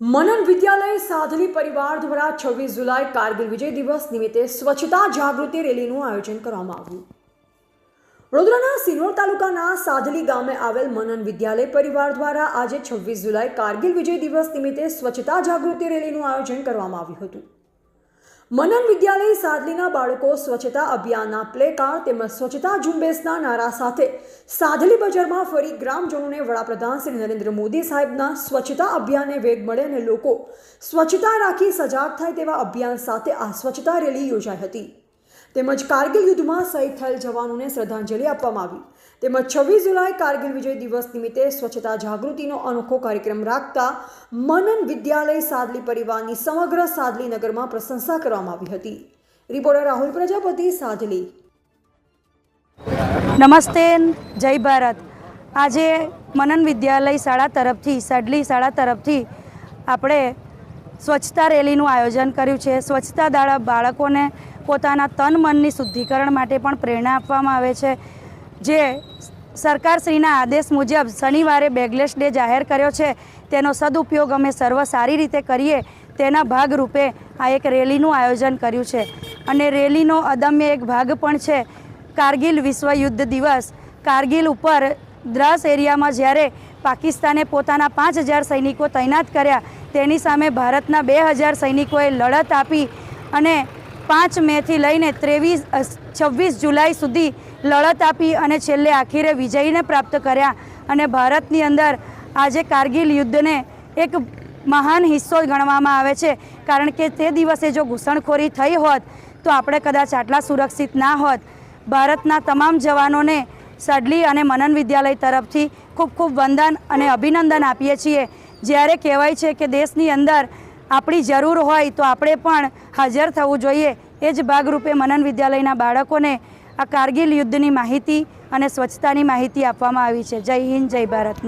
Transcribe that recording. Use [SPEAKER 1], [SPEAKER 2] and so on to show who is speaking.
[SPEAKER 1] મનન વિદ્યાલય સાધલી પરિવાર દ્વારા છવ્વીસ જુલાઈ કારગિલ વિજય દિવસ નિમિત્તે સ્વચ્છતા જાગૃતિ રેલીનું આયોજન કરવામાં આવ્યું. વડોદરાના સિનોર તાલુકાના સાધલી ગામે આવેલ મનન વિદ્યાલય પરિવાર દ્વારા આજે છવ્વીસ જુલાઈ કારગિલ વિજય દિવસ નિમિત્તે સ્વચ્છતા જાગૃતિ રેલીનું આયોજન કરવામાં આવ્યું હતું. મનન વિદ્યાલય સાદલીના બાળકો સ્વચ્છતા અભિયાનના પ્લે કાર્ડ તેમજ સ્વચ્છતા ઝુંબેશના નારા સાથે સાદલી બજારમાં ફરી ગ્રામજનોને વડાપ્રધાન શ્રી નરેન્દ્ર મોદી સાહેબના સ્વચ્છતા અભિયાનને વેગ મળે અને લોકો સ્વચ્છતા રાખી સજાગ થાય તેવા અભિયાન સાથે આ સ્વચ્છતા રેલી યોજાઈ હતી. તેમજ કારગિલ યુદ્ધમાં શહીદ થયેલ જવાનોને શ્રદ્ધાંજલિ આપવામાં આવી. તેમજ છવ્વીસ જુલાઈ કારગિલ વિજય દિવસ નિમિત્તે સ્વચ્છતા જાગૃતિનો અનોખો કાર્યક્રમ રાખતા મનન વિદ્યાલય સાદલી પરિવારની સમગ્ર સાદલી નગરમાં પ્રશંસા કરવામાં આવી હતી. રિપોર્ટર રાહુલ પ્રજાપતિ, સાદલી.
[SPEAKER 2] નમસ્તે, જય ભારત. આજે મનન વિદ્યાલય શાળા તરફથી, સાડલી શાળા તરફથી આપણે સ્વચ્છતા રેલીનું આયોજન કર્યું છે. સ્વચ્છતા દાડા બાળકોને પોતાના તન મનની શુદ્ધિકરણ માટે પણ પ્રેરણા આપવામાં આવે છે. જે સરકારશ્રીના આદેશ મુજબ શનિવારે બેગલેસ ડે જાહેર કર્યો છે. તેનો સદુપયોગ અમે સર્વ સારી રીતે કરીએ તેના ભાગરૂપે આ એક રેલીનું આયોજન કર્યું છે. અને રેલીનો અદમ્ય એક ભાગ પણ છે. કારગિલ વિશ્વ યુદ્ધ દિવસ. કારગિલ ઉપર દ્રાસ એરિયામાં જ્યારે પાકિસ્તાને પોતાના પાંચ હજાર સૈનિકો તૈનાત કર્યા તેની સામે ભારતના બે હજાર સૈનિકોએ લડત આપી અને પાંચ મેથી લઈને ત્રેવીસ છવ્વીસ જુલાઈ સુધી લડત આપી અને છેલ્લે આખીરે વિજયને પ્રાપ્ત કર્યા. અને ભારતની અંદર આજે કારગિલ યુદ્ધને એક મહાન હિસ્સો ગણવામાં આવે છે. કારણ કે તે દિવસે જો ઘૂસણખોરી થઈ હોત, તો આપણે કદાચ આટલા સુરક્ષિત ના હોત. ભારતના તમામ જવાનોને સડલી અને મનન વિદ્યાલય તરફથી ખૂબ ખૂબ વંદન અને અભિનંદન આપીએ છીએ. જ્યારે કહેવાય છે કે દેશની અંદર આપણી જરૂર હોય તો આપણે પણ હાજર થવું જોઈએ. એ જ ભાગરૂપે મનન વિદ્યાલયના બાળકોને આ કારગિલ યુદ્ધની માહિતી અને સ્વચ્છતાની માહિતી આપવામાં આવી છે. જય હિન્દ, જય ભારત.